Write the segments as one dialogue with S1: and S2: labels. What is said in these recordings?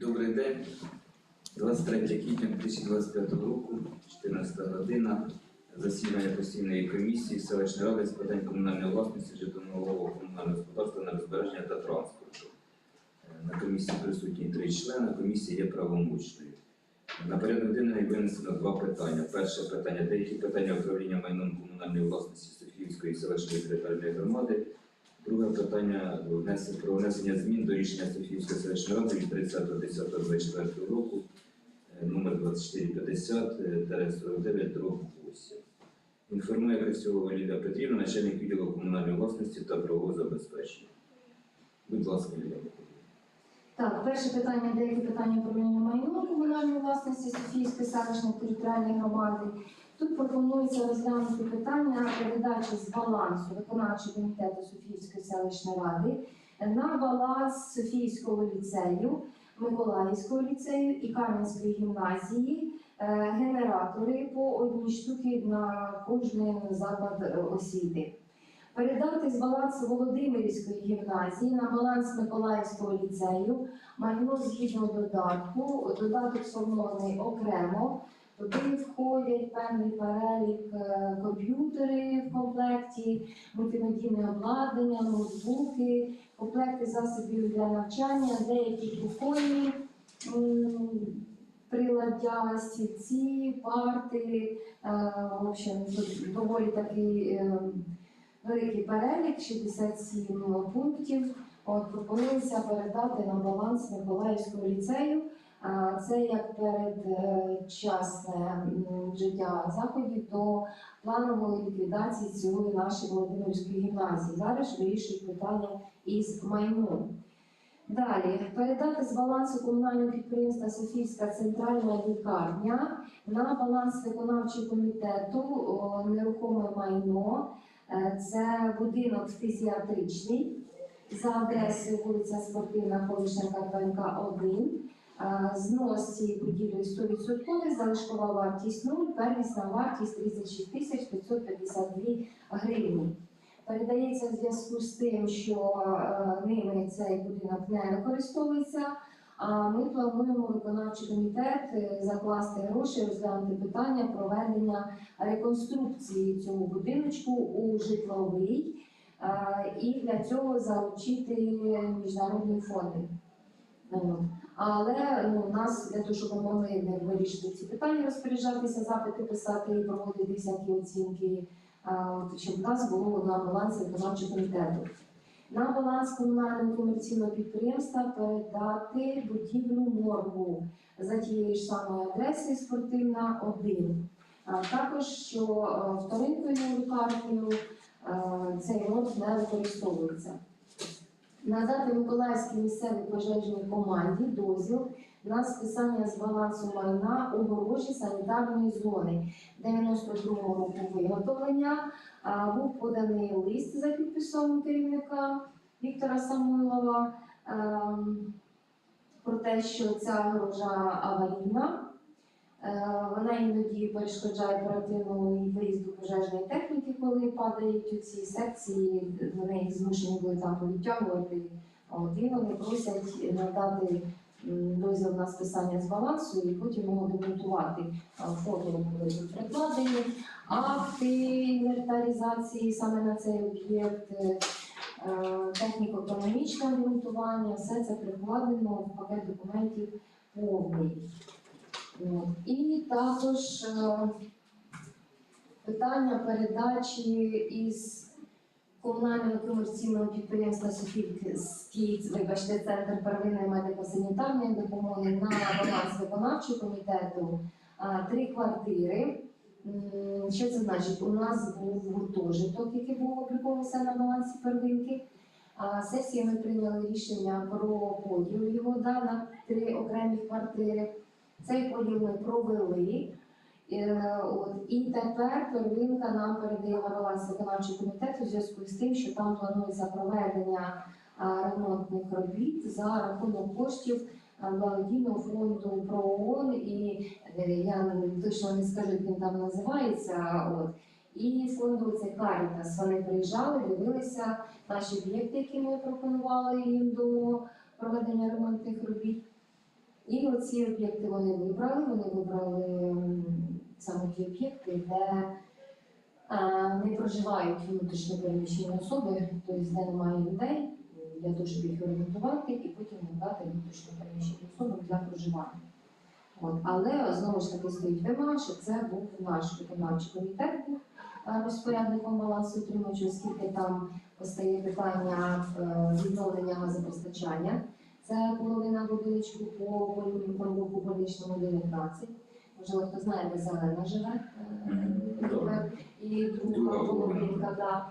S1: Добрий день. 23 квітня 2025 року, 14 година. Засідання постійної комісії селищної ради з питань комунальної власності, житлового комунального господарства на розбереження та транспорту. Е, На комісії присутні три члени, комісія є правомочною. На порядок денний винесено два питання. Перше питання деякі питання управління майном комунальної власності Софіївської селищної територіальної громади. Друге питання про внесення змін до рішення Софіївської селищної ради від 30.10.24 року е, номер 2450 49 дроб 8. Інформує Костюлова Лілія Петрівна, начальник відділу комунальної власності та правового забезпечення. Будь ласка, Лілія.
S2: Так, перше питання, деякі питання управління майном комунальної власності Софійської селищної територіальної громади. Тут пропонується розглянути питання передачі з балансу виконавчого комітету Софійської селищної ради на баланс Софійського ліцею, Миколаївського ліцею і Кам'янської гімназії е, генератори по одній штуки на кожний заклад освіти. Передати з балансу Володимирівської гімназії на баланс Миколаївського ліцею майно згідно додатку. Додаток сформований окремо. Туди входять певний перелік е, комп'ютери в комплекті, мультимедійне обладнання, ноутбуки, комплекти засобів для навчання, деякі кухонні приладдя, стільці, парти. Е, В общем, доволі такий е, великий перелік, 67 пунктів. От пропонується передати на баланс Миколаївського ліцею. Це як передчасне м, вжиття заходів до планової ліквідації цієї нашої Володимирської гімназії. Зараз вирішують питання із майном. Далі передати з балансу комунального підприємства Софійська центральна лікарня на баланс виконавчого комітету нерухоме майно. Е, Це будинок фтизіатричний за адресою вулиця Спортивна, колишня Карпенка 1. Знос цієї будівлі 100%, залишкова вартість 0, первісна вартість 36 тисяч 552 гривні. Передається в зв'язку з тим, що ними цей будинок не використовується. А ми плануємо виконавчий комітет е, закласти гроші, розглянути питання проведення реконструкції цього будиночку у житловий і для цього залучити міжнародні фонди. От. Але ну, у нас для того, щоб ми могли вирішити ці питання, розпоряджатися, запити писати і проводити всякі оцінки, щоб в нас було на балансі виконавчого комітету. На баланс комунального комерційного підприємства передати будівлю моргу за тією ж самою адресою спортивна 1. Також, що е, вторинкою лікарнею е, цей морг не використовується. Надати Миколаївській місцевій пожежній команді дозвіл на списання з балансу майна огорожі санітарної зони 92-го року виготовлення. Був поданий лист за підписом керівника Віктора Самойлова ем, про те, що ця огорожа аварійна. Е, Вона іноді перешкоджає оперативному виїзду пожежної техніки, коли падають у ці секції, вони їх змушені були там повідтягувати. І вони просять надати дозвіл на списання з балансу і потім його демонтувати. Фото були тут прикладені. Акти інвентаризації саме на цей об'єкт, е, е, техніко-економічне обґрунтування, все це прикладено в пакет документів повний. І також е, питання передачі із комунального комерційного підприємства Софійський, вибачте, центр первинної медико-санітарної допомоги на баланс виконавчого комітету три квартири. Що це значить? У нас був гуртожиток, який був обліковувався на балансі первинки. Сесії ми прийняли рішення про поділ його да, на три окремі квартири. Цей поділ ми провели. Е, і тепер первинка нам передає на баланс виконавчого комітету в зв'язку з тим, що там планується проведення ремонтних робіт за рахунок коштів благодійного фонду ПРООН, і е, я точно не скажу, як він там називається. От. І фонду це Карітас. Вони приїжджали, дивилися наші об'єкти, які ми пропонували їм до проведення ремонтних робіт. І оці об'єкти вони вибрали. Вони вибрали саме ті об'єкти, де не проживають внутрішньо переміщені особи, тобто де немає людей, для того, щоб їх орієнтувати і потім надати внутрішньо переміщені особи для проживання. От. Але знову ж таки стоїть вимога, що це був наш виконавчий комітет е, розпорядником балансу утримувача, оскільки там постає питання е, відновлення газопостачання. Це половина будиночку по полюбку полічному 19. Можливо, хто знає, де зелена живе. е. І друга половинка, да.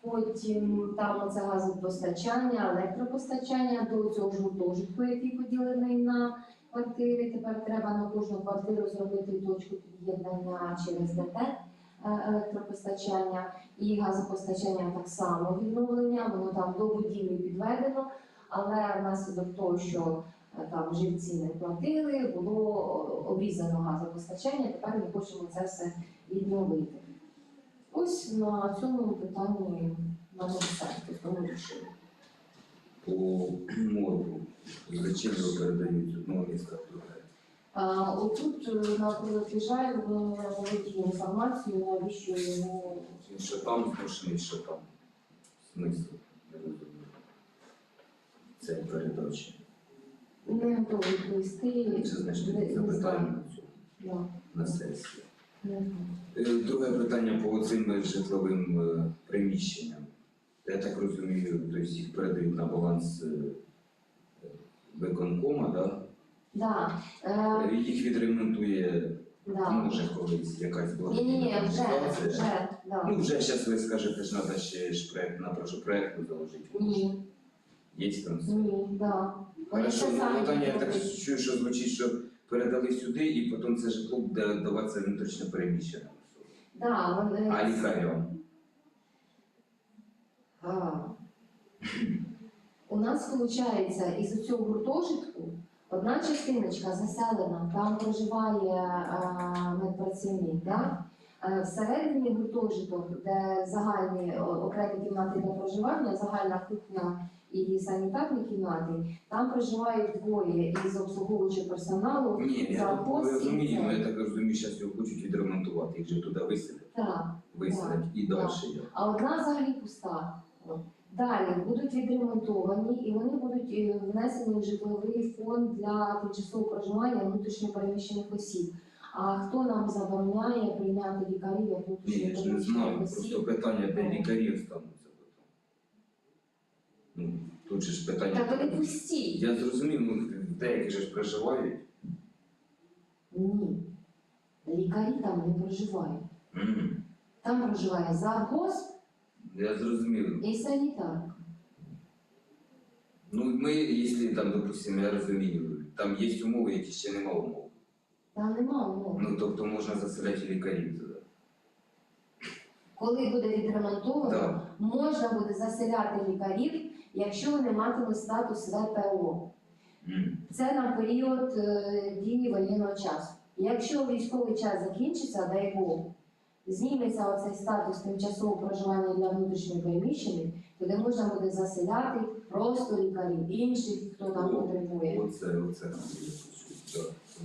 S2: Потім там оце газопостачання, електропостачання до цього ж гуртожитку, який поділений на квартири. Тепер треба на кожну квартиру зробити точку під'єднання через ДТ е, електропостачання і газопостачання так само відновлення. Воно там до будівлі підведено, але внаслідок того, що е, там живці не платили, було обрізано газопостачання. Тепер ми хочемо це все відновити. Ось на цьому питанні на все, тобто ми рішили.
S1: По моргу. Зачем передають одного міста в друге?
S2: А, отут е, на приїжджає, ми володіємо інформацією, навіщо йому
S1: що там що там. Смисл. Не розумію. Це передачі.
S2: не готовий відповісти.
S1: Це значить запитання на цю
S2: Да,
S1: на сесії. Е, Друге питання по цим житловим е, приміщенням. Я так розумію, тобто їх передають на баланс е, виконкома, да?
S2: Да, е,
S1: їх відремонтує,
S2: да.
S1: може колись якась була.
S2: Ні, ні, вже, вже, да.
S1: Ну, вже зараз ви скажете, що треба ще ж проект, на прошу проекту заложити.
S2: Ні,
S1: Є там
S2: ні, да. Вони
S1: Хорошо, ну, питання, я так
S2: роблять.
S1: чую, що звучить, що передали сюди і потім це житло буде даватися внутрішньо переміщеним.
S2: Да, вони...
S1: А лікарям?
S2: А. У нас виходить із цього гуртожитку одна частиночка заселена, там проживає а, медпрацівник. Да? Е, Всередині гуртожиток, де загальні о, окремі кімнати для проживання, загальна кухня і санітарні кімнати, там проживають двоє із обслуговуючого персоналу.
S1: Ні, я так
S2: Завоз
S1: розумію, я так розумію, зараз його хочуть відремонтувати, їх же туди виселять,
S2: Так.
S1: виселять і далі. як.
S2: а одна взагалі пуста. От. Далі будуть відремонтовані і вони будуть е, внесені в житловий фонд для тимчасового проживання внутрішньопереміщених осіб. А хто нам забороняє прийняти лікарів як
S1: Ні, я ж не знаю,
S2: внутрішньопереміщених
S1: просто
S2: осіб?
S1: питання, де лікарі остануться потім. Ну, тут же ж питання.
S2: Так вони пусті.
S1: Я зрозумів, ну деякі же ж проживають.
S2: Ні. Лікарі там не проживають.
S1: М,
S2: Там проживає завгосп
S1: Я зрозумів.
S2: і санітарка.
S1: Ну, ми, якщо там, допустимо, я розумію, там є умови, які ще нема умов.
S2: Там нема умов.
S1: Ну, тобто можна заселяти лікарів туди.
S2: Коли буде відремонтовано,
S1: Так.
S2: можна буде заселяти лікарів, якщо вони матимуть статус ВПО. Це на період е, дії воєнного часу. Якщо військовий час закінчиться, дай Бог, зніметься оцей статус тимчасового проживання для внутрішньо переміщених, тоді можна буде заселяти просто лікарів, інших, хто там потребує.
S1: Оце, оце так.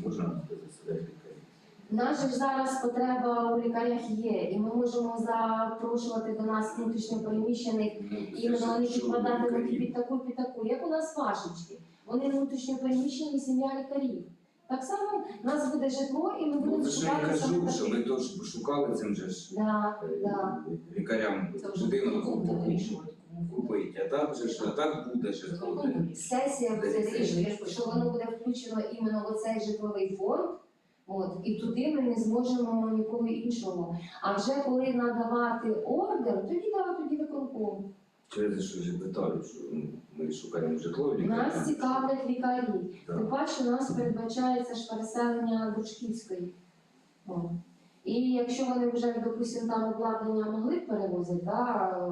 S1: Можна буде заселяти лікарів.
S2: Наша ж зараз потреба у лікарях є, і ми можемо запрошувати до нас внутрішньо переміщених
S1: Ну, ж
S2: вони
S1: що
S2: підкладатимуть під таку, під таку, як у нас фашечки. Вони внутрішньо переміщені сім'я лікарів. Так само в нас буде житло, і ми
S1: Ну,
S2: будемо
S1: це ж я кажу,
S2: саме
S1: що ми то ж шукали цим же ж
S2: Да,
S1: е,
S2: да.
S1: лікарям будинок
S3: буде
S1: купити. а так же ж, а так буде
S3: вирішує.
S2: Сесія буде
S3: ж-
S2: що воно буде включено іменно в оцей житловий фонд. От, і туди ми не зможемо нікого іншого. А вже коли надавати ордер, тоді да, тоді виконком.
S1: Через що ж питаю, що ми шукаємо житло лікарям.
S2: Нас цікавлять лікарі. Тим паче у нас передбачається ж переселення Бучківської. О. І якщо вони вже, допустимо, там обладнання могли б перевозити, да,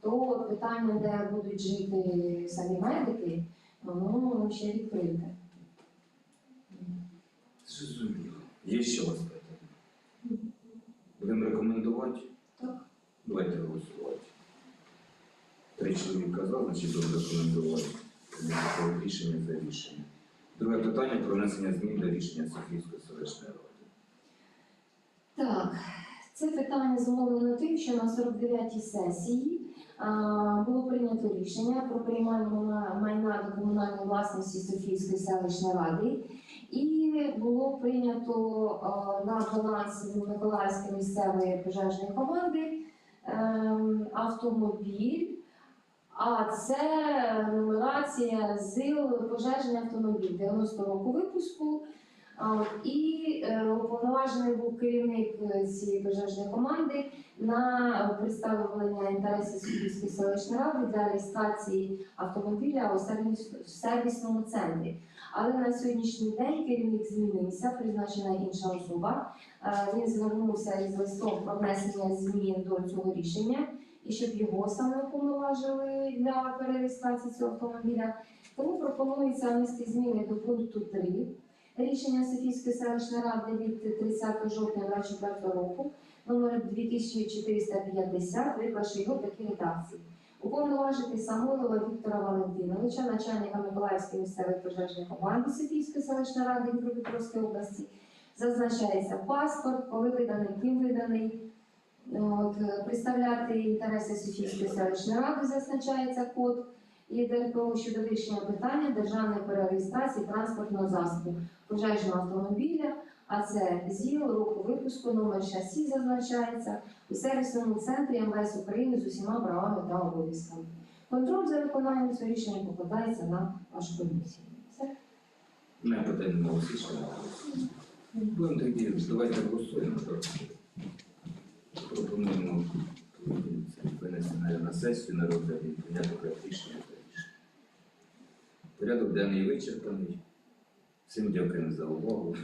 S2: то питання, де будуть жити самі медики, воно ще відкрите.
S1: Зрозуміло. Є ще у вас питання? Будемо рекомендувати?
S2: Так.
S1: Давайте голосувати. Три чоловіка за, значить будемо рекомендувати. Рішення за рішення. Друге питання про внесення змін до рішення Софійської селищної ради.
S2: Так, це питання зумовлено тим, що на 49-й сесії а, було прийнято рішення про приймання майна до комунальної власності Софійської селищної ради, і було прийнято на баланс Миколаївської місцевої пожежної команди ем, автомобіль. А це нумерація ЗИЛ пожежний автомобіль 90 року випуску. І е, уповноважений був керівник е, цієї пожежної команди на представлення інтересів Сумської селищної ради для реєстрації автомобіля у сервіс- сервісному центрі. Але на сьогоднішній день керівник змінився, призначена інша особа. Е, Він звернувся із листом про внесення змін до цього рішення і щоб його саме уповноважили для перереєстрації цього автомобіля. Тому пропонується внести зміни до пункту 3 рішення Софійської селищної ради від 30 жовтня 2024 року, номер 2450, виклавши його в такій редакції. Уповноважити Самойлова Віктора Валентиновича, начальника Миколаївської місцевої пожежної команди Софійської селищної ради Дніпропетровської області. Зазначається паспорт, коли виданий, ким виданий. От, представляти інтереси Софійської селищної ради зазначається код і ДРПО щодо вирішення питання державної перереєстрації транспортного засобу пожежного автомобіля, а це ЗІЛ, року випуску, номер шасі зазначається у сервісному центрі МВС України з усіма правами та обов'язками. Контроль за виконанням цього рішення покладається на вашу комісію. Все.
S1: Не питання на. Будемо тоді, давайте голосуємо. сесію на розгляді прийнято проект рішення та рішення. Порядок денний вичерпаний. Всім дякуємо за увагу.